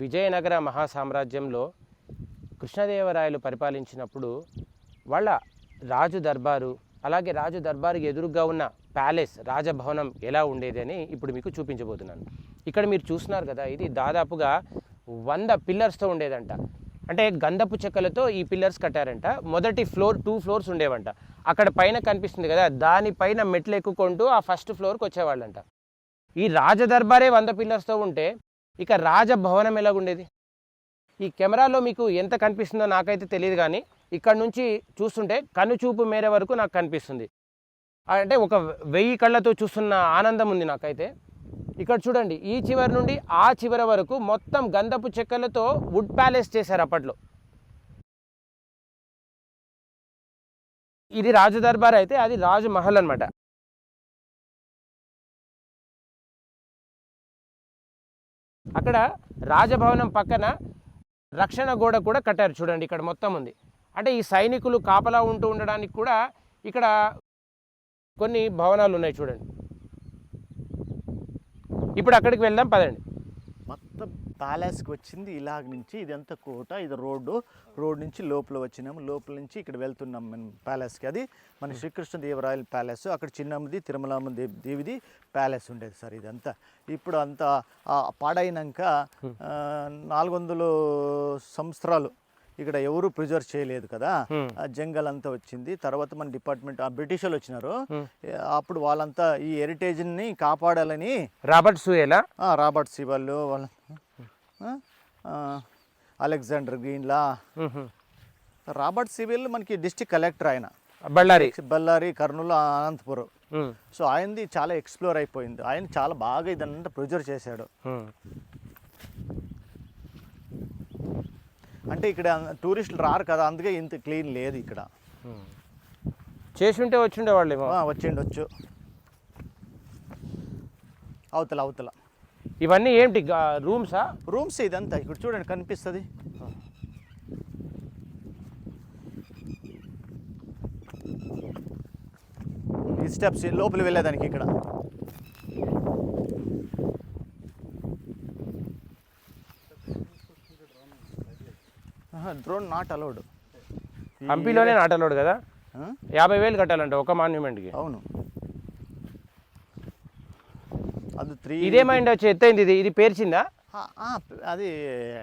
విజయనగర మహాసామ్రాజ్యంలో కృష్ణదేవరాయలు పరిపాలించినప్పుడు వాళ్ళ రాజు దర్బారు అలాగే రాజు దర్బారుకి ఎదురుగా ఉన్న ప్యాలెస్ రాజభవనం ఎలా ఉండేది అని ఇప్పుడు మీకు చూపించబోతున్నాను. ఇక్కడ మీరు చూస్తున్నారు కదా ఇది దాదాపుగా వంద పిల్లర్స్తో ఉండేదంట. అంటే గంధపు చెక్కలతో ఈ పిల్లర్స్ కట్టారంట. మొదటి ఫ్లోర్ టూ ఫ్లోర్స్ ఉండేవంట. అక్కడ పైన కనిపిస్తుంది కదా దానిపైన మెట్లు ఎక్కుకుంటూ ఆ ఫస్ట్ ఫ్లోర్కి వచ్చేవాళ్ళంట. ఈ రాజదర్బారే వంద పిల్లర్స్తో ఉంటే ఇక రాజభవనం ఎలాగుండేది? ఈ కెమెరాలో మీకు ఎంత కనిపిస్తుందో నాకైతే తెలియదు కానీ ఇక్కడ నుంచి చూస్తుంటే కనుచూపు మేర వరకు నాకు కనిపిస్తుంది. అంటే ఒక వెయ్యి కళ్ళతో చూస్తున్న ఆనందం ఉంది నాకైతే. ఇక్కడ చూడండి ఈ చివరి నుండి ఆ చివరి వరకు మొత్తం గంధపు చెక్కలతో వుడ్ ప్యాలెస్ చేశారు అప్పట్లో. ఇది రాజు దర్బార్ అయితే అది రాజు మహల్ అన్నమాట. అక్కడ రాజభవనం పక్కన రక్షణ గోడ కూడా కట్టారు చూడండి ఇక్కడ మొత్తం ఉంది. అంటే ఈ సైనికులు కాపలా ఉంటూ ఉండడానికి కూడా ఇక్కడ కొన్ని భవనాలు ఉన్నాయి చూడండి. ఇప్పుడు అక్కడికి వెళ్దాం పదండి. మొత్తం ప్యాలెస్కి వచ్చింది ఇలాగ నుంచి ఇదంతా కోట ఇది రోడ్డు రోడ్ నుంచి లోపల వచ్చినాము. లోపల నుంచి ఇక్కడ వెళ్తున్నాం మనం ప్యాలెస్కి. అది మన శ్రీకృష్ణ దేవరాయల ప్యాలెస్ అక్కడ చిన్నమ్మది తిరుమలమ్మ దేవి దేవిది ప్యాలెస్ ఉండేది సార్ ఇదంతా. ఇప్పుడు అంతా పాడైనాక నాలుగు వందలు సంవత్సరాలు ఇక్కడ ఎవరు ప్రిజర్వ్ చేయలేదు కదా. ఆ జంగల్ అంతా వచ్చింది. తర్వాత మన డిపార్ట్మెంట్ ఆ బ్రిటిష్ వాళ్ళు వచ్చినారు అప్పుడు వాళ్ళంతా ఈ హెరిటేజ్ని కాపాడాలని రాబర్ట్ సూయేలా? రాబర్ట్ వాళ్ళ ఆ, అలెగ్జాండర్ గ్రీన్లా. రాబర్ట్ సివిల్ మనకి డిస్టిక్ కలెక్టర్ ఆయన. బళ్ళారి. బళ్ళారి కర్నూలు అనంతపురం. సో ఆయనది చాలా ఎక్స్ప్లోర్ అయిపోయింది. ఆయన చాలా బాగా ఇదంతా ప్రిజర్వ్ చేశాడు. అంటే ఇక్కడ టూరిస్టులు రారు కదా అందుకే ఇంత క్లీన్ లేదు ఇక్కడ. చేసి ఉంటే వచ్చి ఉండేవాళ్ళేమో ఆ, వచ్చిండొచ్చు. అవతల అవతల. ఇవన్నీ ఏంటి? రూమ్సా? రూమ్స్ ఇదంతా ఇక్కడ చూడండి కనిపిస్తుంది. ఈ స్టెప్స్ లోపల వెళ్ళేదానికి ఇక్కడ. డ్రోన్ నాట్ అలౌడ్ హంపీలోనే నాటలోడు కదా? యాభై వేలు కట్టాలంట ఒక మాన్యుమెంట్కి అవును. అది త్రీ ఇదేమైంది వచ్చి ఎత్తైంది ఇది. ఇది పేర్చిందా? అది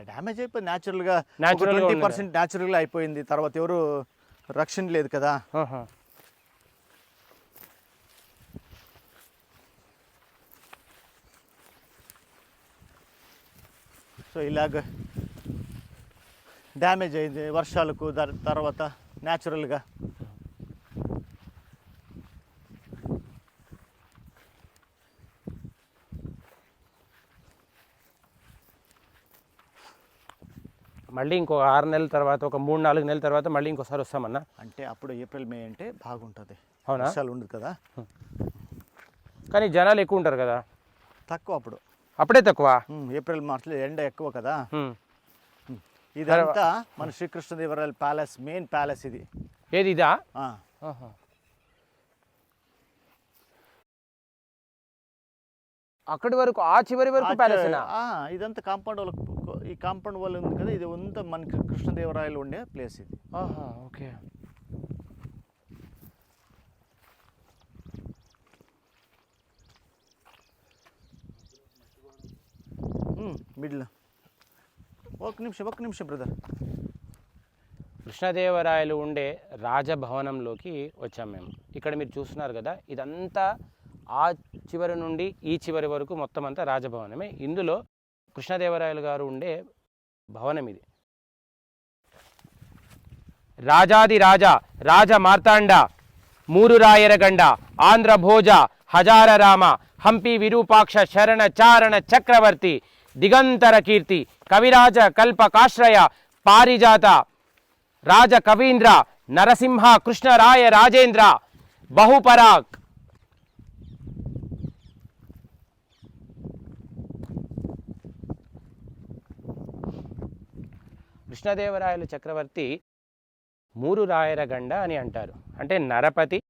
డ్యామేజ్ అయిపోయింది న్యాచురల్గా ట్వంటీ? పర్సెంట్ న్యాచురల్గా అయిపోయింది. తర్వాత ఎవరు రక్షణ లేదు కదా. సో ఇలాగ డ్యామేజ్ అయింది. వర్షాలకు తర్వాత న్యాచురల్గా మళ్ళీ ఇంకో ఆరు నెలల తర్వాత ఒక మూడు నాలుగు నెలల తర్వాత మళ్ళీ ఇంకోసారి వస్తామన్నా? అంటే అప్పుడు ఏప్రిల్ మే అంటే బాగుంటుంది. అవునా? వర్షాలు ఉండదు కదా? కానీ జనాలు ఎక్కువ ఉంటారు కదా? తక్కువ అప్పుడు. అప్పుడే తక్కువ? ఉమ్, ఏప్రిల్ మార్చిలో ఎండ ఎక్కువ కదా? ఉమ్. ఇదంతా మన శ్రీకృష్ణదేవరాయల ప్యాలెస్ మెయిన్ ప్యాలెస్ ఇది. ఏది ఇదా? ఆ, ఆహా. అక్కడి వరకు ఆ చివరి వరకు ప్యాలెస్ ఇదంతా కాంపౌండ్ వాళ్ళ ఈ కాంపౌండ్ వాళ్ళు ఉంది కదా ఇది అంతా మనకి కృష్ణదేవరాయలు ఉండే ప్లేస్ ఇది. ఓకే. మిడిల్. ఒక నిమిషం ఒక్క నిమిషం బ్రదర్. కృష్ణదేవరాయలు ఉండే రాజభవనంలోకి వచ్చాం మేము. ఇక్కడ మీరు చూస్తున్నారు కదా ఇదంతా ఆ చివరి నుండి ఈ చివరి వరకు మొత్తం అంతా రాజభవనమే. ఇందులో కృష్ణదేవరాయలు గారు ఉండే భవనం ఇది. రాజాది రాజా రాజ మార్తాండ మూరు రాయరగండ ఆంధ్ర భోజ హజార రామ హంపి విరూపాక్ష శరణ చారణ చక్రవర్తి దిగంతర కీర్తి కవిరాజ కల్పకాశ్రయ పారిజాత రాజ కవీంద్ర నరసింహ కృష్ణరాయ రాజేంద్ర బహుపరాక్ కృష్ణదేవరాయలు చక్రవర్తి మూరు రాయరగండ అని అంటారు. అంటే నరపతి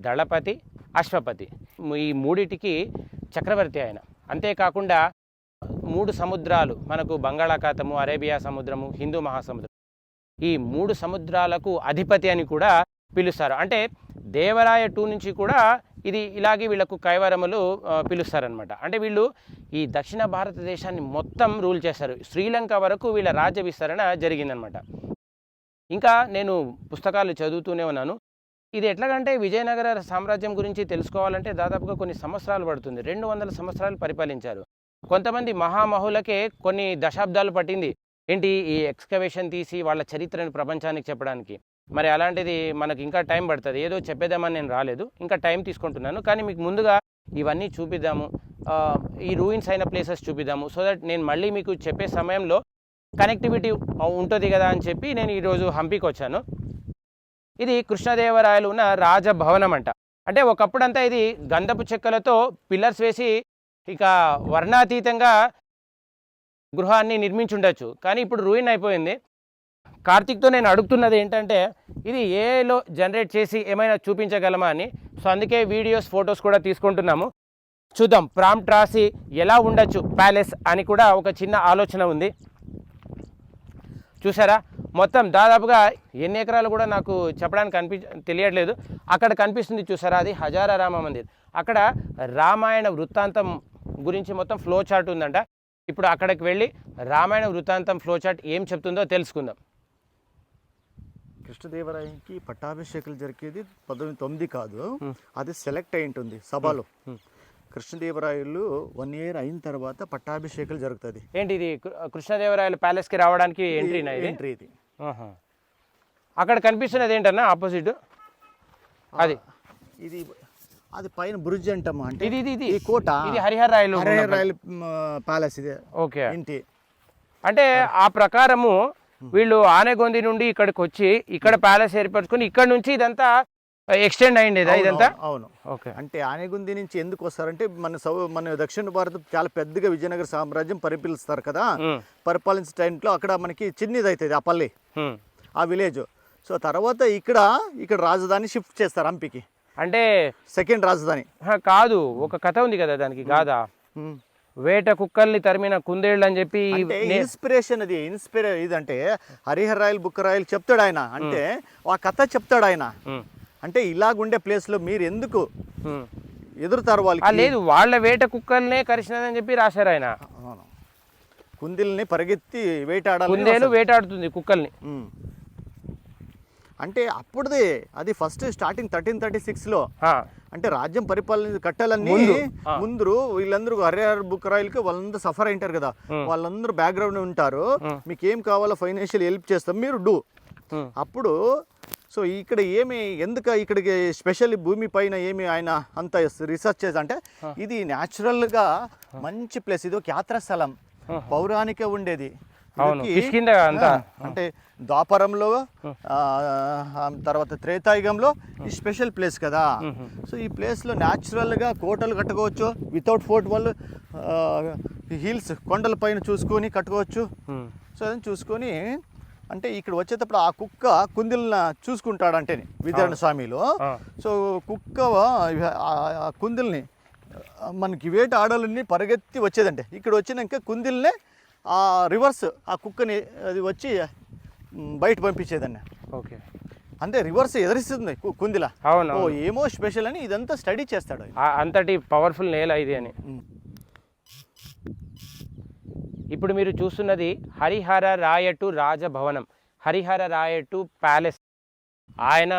దళపతి అశ్వపతి. ఈ మూడిటికి చక్రవర్తి ఆయన. అంతేకాకుండా మూడు సముద్రాలు మనకు బంగాళాఖాతము అరేబియా సముద్రము హిందూ మహాసముద్రం. ఈ మూడు సముద్రాలకు అధిపతి అని కూడా పిలుస్తారు. అంటే దేవరాయ టూ నుంచి కూడా ఇది ఇలాగే వీళ్ళకు కైవరములు పిలుస్తారనమాట అంటే వీళ్ళు ఈ దక్షిణ భారతదేశాన్ని మొత్తం రూల్ చేశారు. శ్రీలంక వరకు వీళ్ళ రాజ్య విస్తరణ జరిగిందనమాట ఇంకా నేను పుస్తకాలు చదువుతూనే ఉన్నాను. ఇది ఎట్లాగంటే విజయనగర సామ్రాజ్యం గురించి తెలుసుకోవాలంటే దాదాపుగా కొన్ని సంవత్సరాలు పడుతుంది. రెండు వందల సంవత్సరాలు పరిపాలించారు. కొంతమంది మహామహులకే కొన్ని దశాబ్దాలు పట్టింది. ఏంటి ఈ ఎక్స్కవేషన్ తీసి వాళ్ళ చరిత్రను ప్రపంచానికి చెప్పడానికి? మరి అలాంటిది మనకు ఇంకా టైం పడుతుంది. ఏదో చెప్పేద్దామని నేను రాలేదు. ఇంకా టైం తీసుకుంటున్నాను. కానీ మీకు ముందుగా ఇవన్నీ చూపిద్దాము. ఈ రూయిన్స్ అయిన ప్లేసెస్ చూపిద్దాము. సో దట్ నేను మళ్ళీ మీకు చెప్పే సమయంలో కనెక్టివిటీ ఉంటుంది కదా అని చెప్పి నేను ఈరోజు హంపీకి వచ్చాను. ఇది కృష్ణదేవరాయలు ఉన్న రాజభవనం అంట. అంటే ఒకప్పుడంతా ఇది గంధపు చెక్కలతో పిల్లర్స్ వేసి ఇక వర్ణాతీతంగా గృహాన్ని నిర్మించుండొచ్చు. కానీ ఇప్పుడు రూయిన్ అయిపోయింది. కార్తీక్తో నేను అడుగుతున్నది ఏంటంటే ఇది ఏఐలో జనరేట్ చేసి ఏమైనా చూపించగలమా అని. సో అందుకే వీడియోస్ ఫొటోస్ కూడా తీసుకుంటున్నాము. చూద్దాం ప్రాంప్ట్ రాసి ఎలా ఉండొచ్చు ప్యాలెస్ అని కూడా ఒక చిన్న ఆలోచన ఉంది. చూసారా? మొత్తం దాదాపుగా ఎన్ని ఎకరాలు కూడా నాకు చెప్పడానికి కనిపి తెలియట్లేదు. అక్కడ కనిపిస్తుంది చూసారా? అది హజారా రామ మందిర్ అక్కడ రామాయణ వృత్తాంతం గురించి మొత్తం ఫ్లో చార్ట్ ఉందంట. ఇప్పుడు అక్కడికి వెళ్ళి రామాయణ వృత్తాంతం ఫ్లో చార్ట్ ఏం చెప్తుందో తెలుసుకుందాం. కృష్ణదేవరాయకి పట్టాభిషేకాలు జరిగేది పంతొమ్మిది తొమ్మిది కాదు. అది సెలెక్ట్ అయి ఉంటుంది సభలో. కృష్ణదేవరాయలు వన్ ఇయర్ అయిన తర్వాత పట్టాభిషేకాలు జరుగుతుంది ఏంటి ఇది? కృష్ణదేవరాయల ప్యాలెస్కి రావడానికి ఎంట్రీనా ఇది? ఎంట్రీ ఇది. అక్కడ కనిపిస్తున్నది ఏంటన్నా ఆపోజిట్ అది. ఇది అది పైన బ్రిడ్జ్ అంటాము అంటే ఇది ఇది ఇది. ఈ కోట. ఇది హరిహర్ రాయలు హరిహర రాయల ప్యాలెస్ ఇది. ఓకే. ఇంటి అంటే ఆ ప్రకారము వీళ్ళు ఆనెగొంది నుండి ఇక్కడికి వచ్చి ఇక్కడ ప్యాలెస్ ఏర్పరచుకొని ఇక్కడ నుంచి ఇదంతా ఎక్స్టెండ్ అయిండేదా ఇదంతా? అవును ఓకే. అంటే ఆనేగుంది నుంచి ఎందుకు వస్తారంటే మన సౌ మన దక్షిణ భారతం చాలా పెద్దగా విజయనగర సామ్రాజ్యం పరిపాలిస్తారు కదా ఉమ్, పరిపాలించే టైంలో అక్కడ మనకి చిన్నది అవుతుంది ఆ పల్లి. ఉమ్. ఆ విలేజ్. సో తర్వాత ఇక్కడ ఇక్కడ రాజధాని షిఫ్ట్ చేస్తారు హంపికి. అంటే సెకండ్ రాజధాని. కాదు ఒక కథ ఉంది కదా దానికి కాదా. వేట కుక్కల్ని తరిమిన కుందేళ్ళు అని చెప్పి ఇన్స్పిరేషన్ అది ఇన్స్పిరే ఇదంటే హరిహర రాయలు బుక్క రాయలు చెప్తాడు ఆయన. అంటే ఆ కథ చెప్తాడు ఆయన. అంటే ఇలాగుండే place లో మీరు ఎందుకు. ఎదురుతారు ఆ, వాళ్ళకి లేదు వాళ్ళ వేట కుక్కల్నే కరిచినదని చెప్పి రాశారు ఆయన. కుందిల్ని పరిగెత్తి వేటాడాలి కుందేలు వేటాడుతుంది కుక్కల్ని. అంటే అప్పుడుదే అది ఫస్ట్ స్టార్టింగ్ థర్టీన్ థర్టీ సిక్స్లో అంటే రాజ్యం పరిపాలన కట్టాలన్నీ ముందు, వీళ్ళందరూ హరిహర బుక్కరాయిలకి వాళ్ళందరూ సఫర్ అయింటారు కదా. వాళ్ళందరూ బ్యాక్గ్రౌండ్ ఉంటారు. మీకు ఏం కావాలో ఫైనాన్షియల్ హెల్ప్ చేస్తాం మీరు డూ అప్పుడు సో ఇక్కడ ఏమి ఎందుకు ఇక్కడికి స్పెషల్ భూమి పైన ఏమి ఆయన అంత రీసెర్చ్ చేసి అంటే ఇది న్యాచురల్గా మంచి ప్లేస్ ఇది ఒక యాత్రా స్థలం పౌరాణిక ఉండేది. అవును. ఇదికి- కిష్కింద అంతా. ఆ, అంటే ద్వాపరంలో తర్వాత త్రేతాయుగంలో ఈ స్పెషల్ ప్లేస్ కదా. సో ఈ ప్లేస్లో న్యాచురల్గా కోటలు కట్టుకోవచ్చు వితౌట్ ఫోర్ట్ వాళ్ళు హిల్స్ కొండల పైన చూసుకొని కట్టుకోవచ్చు. సో అదని చూసుకొని అంటే ఇక్కడ వచ్చేటప్పుడు ఆ కుక్క కుందిల్ని చూసుకుంటాడంటే విద్యారణ స్వామిలో. సో కుక్క ఆ- కుందిల్ని మనకి వేట ఆడలన్నీ పరిగెత్తి వచ్చేదంటే. ఇక్కడ వచ్చినాక కుందిల్నే ఆ రివర్స్ ఆ కుక్కని అది వచ్చి బయట పంపించేదండి ఓకే. అంటే రివర్స్ ఎదిరిస్తుంది కుందిల. అవును ఓ ఏమో స్పెషల్ అని ఇదంతా స్టడీ చేస్తాడు అంతటి పవర్ఫుల్ నేల ఇది అని. ఇప్పుడు మీరు చూస్తున్నది హరిహర రాయటు రాజభవనం. హరిహర రాయటు ప్యాలెస్. ఆయన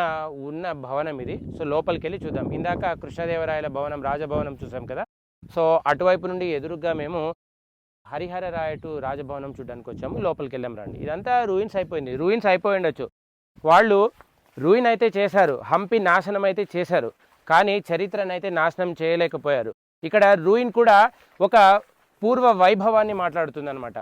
ఉన్న భవనం ఇది. సో లోపలికి వెళ్ళి చూద్దాం. ఇందాక కృష్ణదేవరాయల భవనం రాజభవనం చూసాం కదా. సో అటువైపు నుండి ఎదురుగా మేము హరిహర రాయటు రాజభవనం చూడడానికి వచ్చాము. లోపలికి వెళ్ళాం రండి. ఇదంతా రూయిన్స్ అయిపోయింది. రూయిన్స్ అయిపోయి ఉండొచ్చు. వాళ్ళు రూయిన్ అయితే చేశారు. హంపి నాశనం అయితే చేశారు. కానీ చరిత్రను అయితే నాశనం చేయలేకపోయారు. ఇక్కడ రూయిన్ కూడా ఒక పూర్వ వైభవాన్ని మాట్లాడుతుందన్నమాట.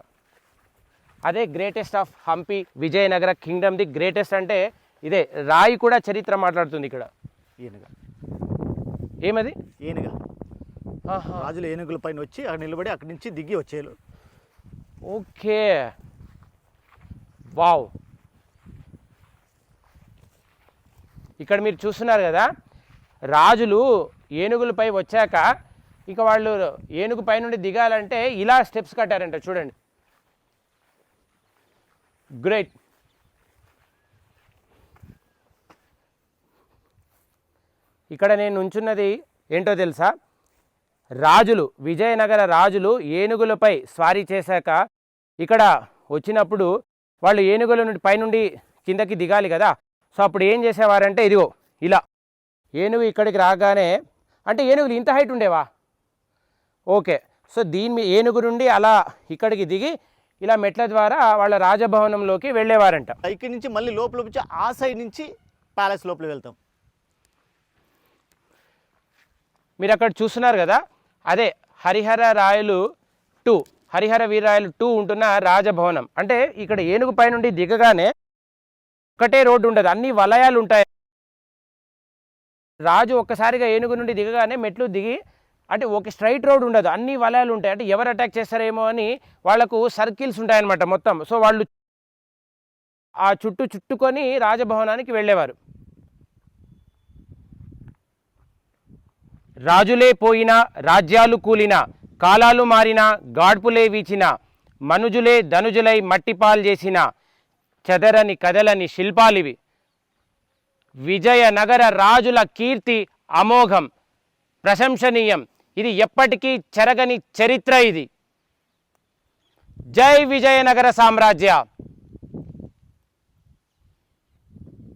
అదే greatest of Hampi Vijayanagara kingdom the greatest అంటే ఇదే రాయి కూడా చరిత్ర మాట్లాడుతుంది ఇక్కడ. ఈయనగా ఏమది? ఆహా. రాజుల ఏనుగుల పైన వచ్చి అక్కడ నిలబడి అక్కడి నుంచి దిగి వచ్చేయాలి. ఓకే. వావ్. ఇక్కడ మీరు చూస్తున్నారు కదా రాజులు ఏనుగులపై వచ్చాక ఇక వాళ్ళు ఏనుగు పైనుండి దిగాలంటే ఇలా స్టెప్స్ కట్టారంట చూడండి. గ్రేట్ ఇక్కడ నేను ఉంచున్నది ఏంటో తెలుసా? రాజులు విజయనగర రాజులు ఏనుగులపై స్వారీ చేశాక ఇక్కడ వచ్చినప్పుడు వాళ్ళు ఏనుగుల నుండి పైనుండి కిందకి దిగాలి కదా. సో అప్పుడు ఏం చేసేవారంటే ఇదిగో ఇలా. ఏనుగు ఇక్కడికి రాగానే అంటే ఏనుగులు ఇంత హైట్ ఉండేవా? ఓకే. సో దీని ఏనుగు నుండి అలా ఇక్కడికి దిగి ఇలా మెట్ల ద్వారా వాళ్ళ రాజభవనంలోకి వెళ్ళేవారంట. ఇక్కడి నుంచి మళ్ళీ లోపల వచ్చి ఆ సైడ్ నుంచి ప్యాలెస్ లోపల వెళ్తాం. మీరు అక్కడ చూస్తున్నారు కదా? అదే హరిహర రాయలు టూ హరిహర వీరాయలు టూ ఉంటున్న రాజభవనం. అంటే ఇక్కడ ఏనుగు పై నుండి దిగగానే ఒకటే రోడ్డు ఉండదు అన్ని వలయాలు ఉంటాయి. రాజు ఒక్కసారిగా ఏనుగు నుండి దిగగానే మెట్లు దిగి అంటే ఒక స్ట్రైట్ రోడ్ ఉండదు అన్ని వలయాలు ఉంటాయి. అంటే ఎవరు అటాక్ చేస్తారేమో అని వాళ్ళకు సర్కిల్స్ ఉంటాయన్నమాట మొత్తం. సో వాళ్ళు ఆ చుట్టూ చుట్టుకొని రాజభవనానికి వెళ్ళేవారు. రాజులే పోయినా రాజ్యాలు కూలినా కాలాలు మారినా గాడ్పులే వీచిన మనుజులే ధనుజులై మట్టిపాలు చేసిన చెదరని కదలని శిల్పాలివి. విజయనగర రాజుల కీర్తి అమోఘం ప్రశంసనీయం. ఇది ఎప్పటికీ చెరగని చరిత్ర ఇది. జై విజయనగర సామ్రాజ్య!